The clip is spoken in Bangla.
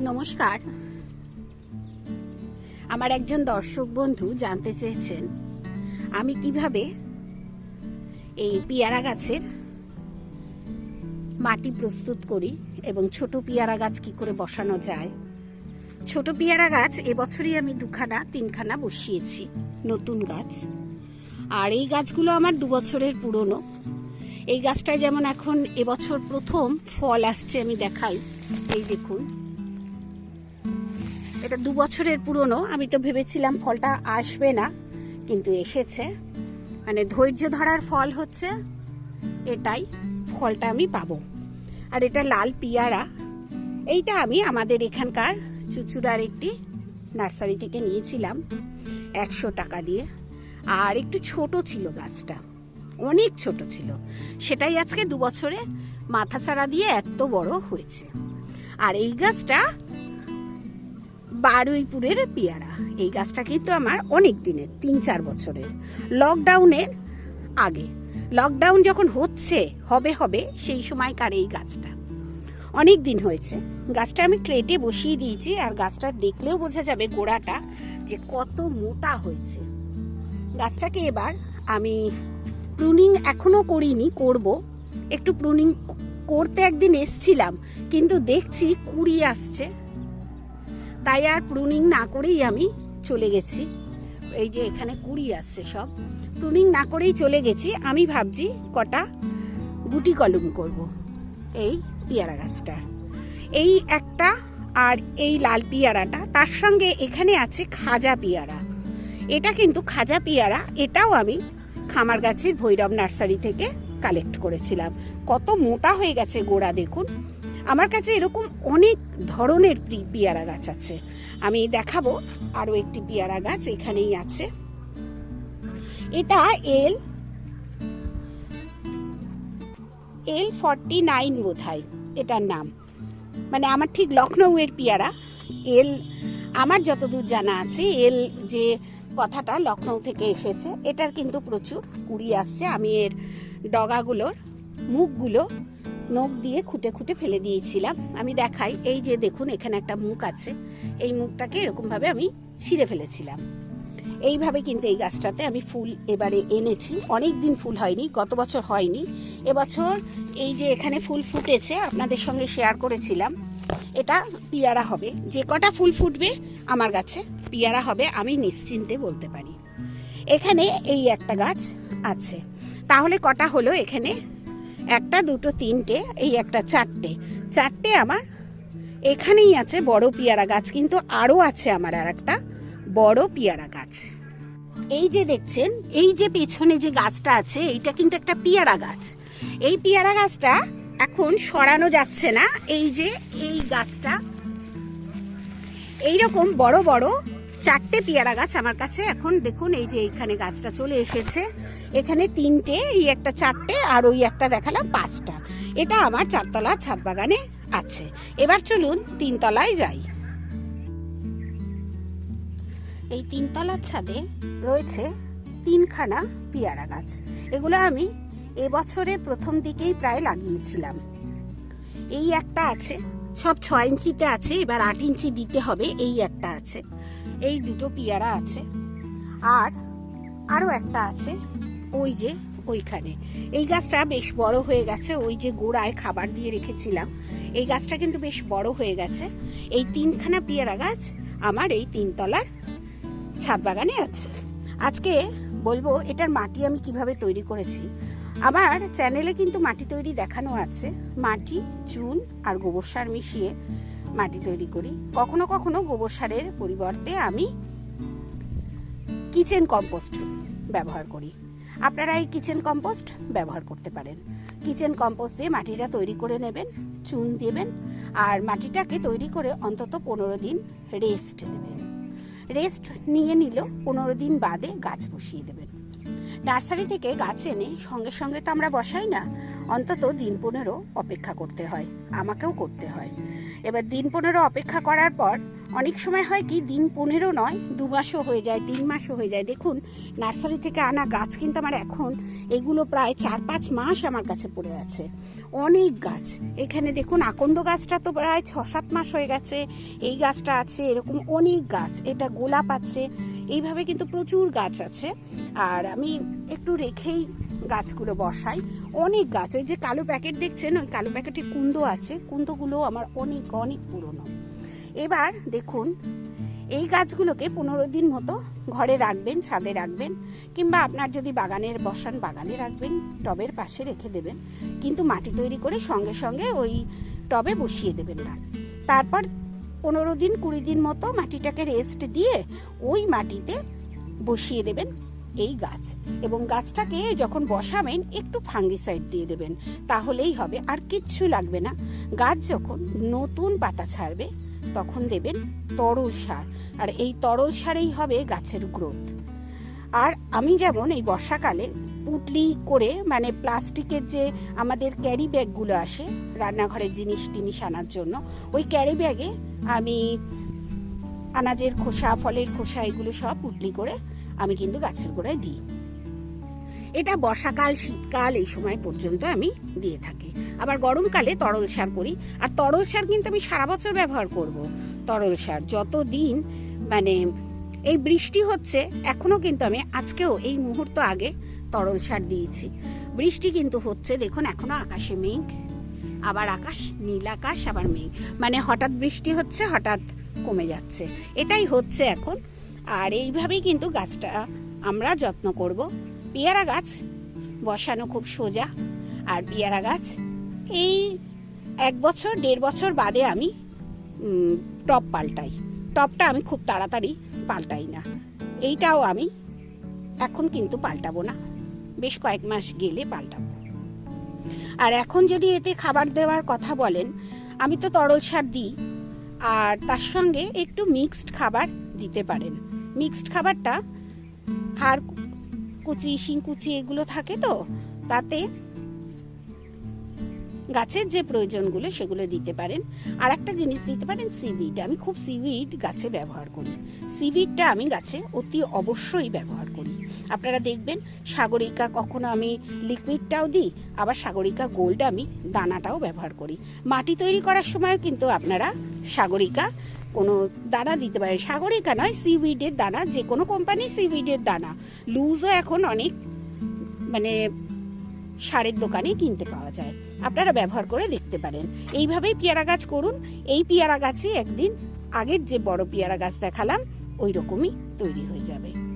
নমস্কার। আমার একজন দর্শক বন্ধু জানতে চেয়েছেন, আমি কীভাবে এই পেয়ারা গাছের মাটি প্রস্তুত করি এবং ছোট পেয়ারা গাছ কি করে বসানো যায়? ছোট পেয়ারা গাছ এবছরই আমি দুখানা, তিনখানা বসিয়েছি, নতুন গাছ। আর এই গাছগুলো আমার দু বছরের পুরনো। এই গাছটায় যেমন এখন এবছর প্রথম ফল আসছে, আমি দেখাই। এই দেখুন। এটা দু বছরের পুরনো। আমি তো ভেবেছিলাম ফলটা আসবে না, কিন্তু এসেছে। মানে ধৈর্য ধরার ফল হচ্ছে এটাই, ফলটা আমি পাবো। আর এটা লাল পিয়ারা। এইটা আমি আমাদের এখানকার চুচুড়ার একটি নার্সারি থেকে নিয়েছিলাম একশো টাকা দিয়ে। আর একটু ছোট ছিল গাছটা, অনেক ছোট ছিল। সেটাই আজকে দু বছরে মাথা চারা দিয়ে এত বড় হয়েছে। আর এই গাছটা বারুইপুরের পেয়ারা। এই গাছটা কিন্তু আমার অনেক দিনের, তিন চার বছরের। লকডাউনের আগে। লকডাউন যখন হচ্ছে, হবে হবে, সেই সময়কার এই গাছটা। অনেক দিন হয়েছে। গাছটা আমি ক্রেটে বসিয়ে দিয়েছি, আর গাছটা দেখলেও বোঝা যাবে গোড়াটা যে কত মোটা হয়েছে। গাছটাকে এবার আমি প্রুনিং এখনও করিনি, করব। একটু প্রুনিং করতে একদিন এসছিলাম, কিন্তু দেখছি কুড়ি আসছে। তাই আর প্রুনিং না করেই আমি চলে গেছি। এই যে এখানে কুড়ি আসছে সব। প্রুনিং না করেই চলে গেছি। আমি ভাবছি কটা গুটি কলম করব। এই পেয়ারা গাছটা। এই একটা আর এই লাল পেয়ারাটা, তার সঙ্গে এখানে আছে খাজা পেয়ারা। এটা কিন্তু খাজা পেয়ারা, এটাও আমি খামার গাছের ভৈরব নার্সারি থেকে কালেক্ট করেছিলাম। কত মোটা হয়ে গেছে গোড়া দেখুন। আমার কাছে এরকম অনেক ধরনের পেয়ারা গাছ আছে। আমি দেখাবো আরও একটি পেয়ারা গাছ এখানেই আছে। এটা এল এল ফর্টি নাইন বোধ হয় এটার নাম। মানে আমার ঠিক লখনৌয়ের পেয়ারা, এল, আমার যতদূর জানা আছে, এল যে কথাটা লখনৌ থেকে এসেছে, এটার কিন্তু প্রচুর কুড়ি আসছে। আমি এর ডগাগুলোর মুখগুলো নখ দিয়ে খুঁটে খুঁটে ফেলে দিয়েছিলাম। আমি দেখাই, এই যে দেখুন, এখানে একটা মুখ আছে। এই মুখটাকে এরকমভাবে আমি ছিঁড়ে ফেলেছিলাম। এইভাবে কিন্তু এই গাছটাতে আমি ফুল এবারে এনেছি। অনেক দিন ফুল হয়নি, গত বছর হয়নি। এবছর এই যে এখানে ফুল ফুটেছে, আপনাদের সঙ্গে শেয়ার করেছিলাম। এটা পিয়ারা হবে। যে কটা ফুল ফুটবে আমার গাছে পিয়ারা হবে আমি নিশ্চিন্তে বলতে পারি। এখানে এই একটা গাছ আছে। তাহলে কটা হলো এখানে? একটা দুটো তিনটে, এই একটা চারটে। চারটে আমার, এখানেই আছে বড় পিয়ারা গাছ, কিন্তু আরও আছে আমার আর একটা বড় পিয়ারা গাছ। এই যে দেখছেন, এই যে পেছনে যে গাছটা আছে, এইটা কিন্তু একটা পিয়ারা গাছ। এই পিয়ারা গাছটা এখন সরানো যাচ্ছে না, এই যে এই গাছটা। এইরকম বড় বড় চারটে পেয়ারা গাছ আমার কাছে। এখন দেখুন, এই যে এখানে গাছটা চলে এসেছে। এখানে তিনটে, এই একটা চারটে, আর ওই একটা দেখালাম পাঁচটা। এটা আমার চারতলা ছাদ বাগানে আছে। এবার চলুন তিনতলায় যাই। এই তিনতলার ছাদে রয়েছে তিনখানা পেয়ারা গাছ। এগুলো আমি এবছরে প্রথম দিকেই প্রায় লাগিয়েছিলাম। এই একটা আছে, সব ছয় ইঞ্চিতে আছে, এবার আট ইঞ্চি দিতে হবে, এই একটা আছে। এই দুটো পেয়ারা আছে। আর আরও একটা আছে ওই যে ওইখানে। এই গাছটা বেশ বড় হয়ে গেছে, ওই যে গোড়ায় খাবার দিয়ে রেখেছিলাম। এই গাছটা কিন্তু বেশ বড় হয়ে গেছে। এই তিনখানা পেয়ারা গাছ আমার এই তিনতলার ছাদ বাগানে আছে। আজকে বলব এটার মাটি আমি কীভাবে তৈরি করেছি। আমার চ্যানেলে কিন্তু মাটি তৈরি দেখানো আছে। মাটি, চুন আর গোবর সার মিশিয়ে মাটি তৈরি করি। কখনো কখনো গোবর সারের পরিবর্তে আমি কিচেন কম্পোস্ট ব্যবহার করি। আপনারা এই কিচেন কম্পোস্ট ব্যবহার করতে পারেন। কিচেন কম্পোস্ট দিয়ে মাটিটা তৈরি করে নেবেন, চুন দেবেন, আর মাটিটাকে তৈরি করে অন্তত পনেরো দিন রেস্ট দেবেন। রেস্ট নিয়ে নিল পনেরো দিন বাদে গাছ বসিয়ে দেবেন। নার্সারি থেকে গাছ এনে সঙ্গে সঙ্গে তো আমরা বসাই না, অন্তত দিন পনেরো অপেক্ষা করতে হয়, আমাকেও করতে হয়। এবার দিন পনেরো অপেক্ষা করার পর অনেক সময় হয় কি, দিন পনেরো নয়, দু মাসও হয়ে যায়, তিন মাসও হয়ে যায়। দেখুন, নার্সারি থেকে আনা গাছ কিন্তু আমার এখন এগুলো প্রায় চার পাঁচ মাস আমার কাছে পড়ে আছে। অনেক গাছ। এখানে দেখুন, আকন্দ গাছটা তো প্রায় ছ সাত মাস হয়ে গেছে, এই গাছটা আছে, এরকম অনেক গাছ। এটা গোলাপ আছে এইভাবে কিন্তু প্রচুর গাছ আছে। আর আমি একটু রেখেই গাছগুলো বসাই। অনেক গাছ, ওই যে কালো প্যাকেট দেখছেন? ওই কালো প্যাকেটে কুন্দ আছে। কুন্দগুলো আমার অনেক অনেক পুরনো। এবার দেখুন, এই গাছগুলোকে পনেরো দিন মতো ঘরে রাখবেন, ছাদে রাখবেন, কিংবা আপনার যদি বাগানের, বসান বাগানে রাখবেন, টবের পাশে রেখে দেবেন। কিন্তু মাটি তৈরি করে সঙ্গে সঙ্গে ওই টবে বসিয়ে দেবেন না। তারপর পনেরো দিন, কুড়ি দিন মতো মাটিটাকে রেস্ট দিয়ে ওই মাটিতে বসিয়ে দেবেন এই গাছ। এবং গাছটাকে যখন বসাবেন, একটু ফাঙ্গিসাইড দিয়ে দেবেন। তাহলেই হবে, আর কিচ্ছু লাগবে না। গাছ যখন নতুন পাতা ছাড়বে, তখন দেবেন তরল সার। আর এই তরল সারেই হবে গাছের গ্রোথ আর আমি যেমন এই বর্ষাকালে পুটলি করে মানে প্লাস্টিকের যে আমাদের ক্যারি ব্যাগগুলো আসে, রান্নাঘরের জিনিস টিনিস আনার জন্য, ওই ক্যারি ব্যাগে আমি আনাজের খোসা, ফলের খোসা, এগুলো সব পুটলি করে আমি কিন্তু গাছের গোড়ায় দিই। এটা বর্ষাকাল, শীতকাল, এই সময় পর্যন্ত আমি দিয়ে থাকি। আবার গরমকালে তরল সার করি। আর তরল সার কিন্তু আমি সারা বছর ব্যবহার করব। তরল সার যত দিন মানে এই বৃষ্টি হচ্ছে এখনও কিন্তু আমি আজকেও এই মুহূর্ত আগে তরল সার দিয়েছি। বৃষ্টি কিন্তু হচ্ছে, দেখুন এখনও আকাশে মেঘ। আবার আকাশ, নীল আকাশ, আবার মেঘ। মানে হঠাৎ বৃষ্টি হচ্ছে, হঠাৎ কমে যাচ্ছে। এটাই হচ্ছে এখন। আর এইভাবেই কিন্তু গাছটা আমরা যত্ন করব। পেয়ারা গাছ বসানো খুব সোজা। আর পেয়ারা গাছ এই এক বছর, দেড় বছর বাদে আমি টপ পাল্টাই। টপটা আমি খুব তাড়াতাড়ি পাল্টাই না। এইটাও আমি এখন কিন্তু পাল্টাবো না। বেশ কয়েক মাস গেলে পাল্টাবো। আর এখন যদি এতে খাবার দেওয়ার কথা বলেন, আমি তো তরল সার দিই, আর তার সঙ্গে একটু মিক্সড খাবার দিতে পারেন। মিক্সড খাবারটা হাড় কুচি শিংকুচি এগুলো থাকে তো, তাতে গাছের যে প্রয়োজনগুলো সেগুলো দিতে পারেন। আর একটা জিনিস দিতে পারেন সিভিড। আমি খুব সিভিড গাছে ব্যবহার করি। সিভিডটা আমি গাছে অতি অবশ্যই ব্যবহার করি। আপনারা দেখবেন সাগরিকা কখনো আমি লিকুইডটাও দিই, আবার সাগরিকা গোল্ড আমি দানাটাও ব্যবহার করি। মাটি তৈরি করার সময়ও কিন্তু আপনারা সাগরিকা কোনো দানা দিতে পারেন। সাগরিকা নয় সিউইডের দানা, যে কোনো কোম্পানি সিউইডের দানা। লুজও এখন অনেক মানে সারের দোকানে কিনতে পাওয়া যায়। আপনারা ব্যবহার করে দেখতে পারেন। এইভাবেই পেয়ারা গাছ করুন। এই পেয়ারা গাছে একদিন আগের যে বড় পেয়ারা গাছ দেখালাম ওই রকমই তৈরি হয়ে যাবে।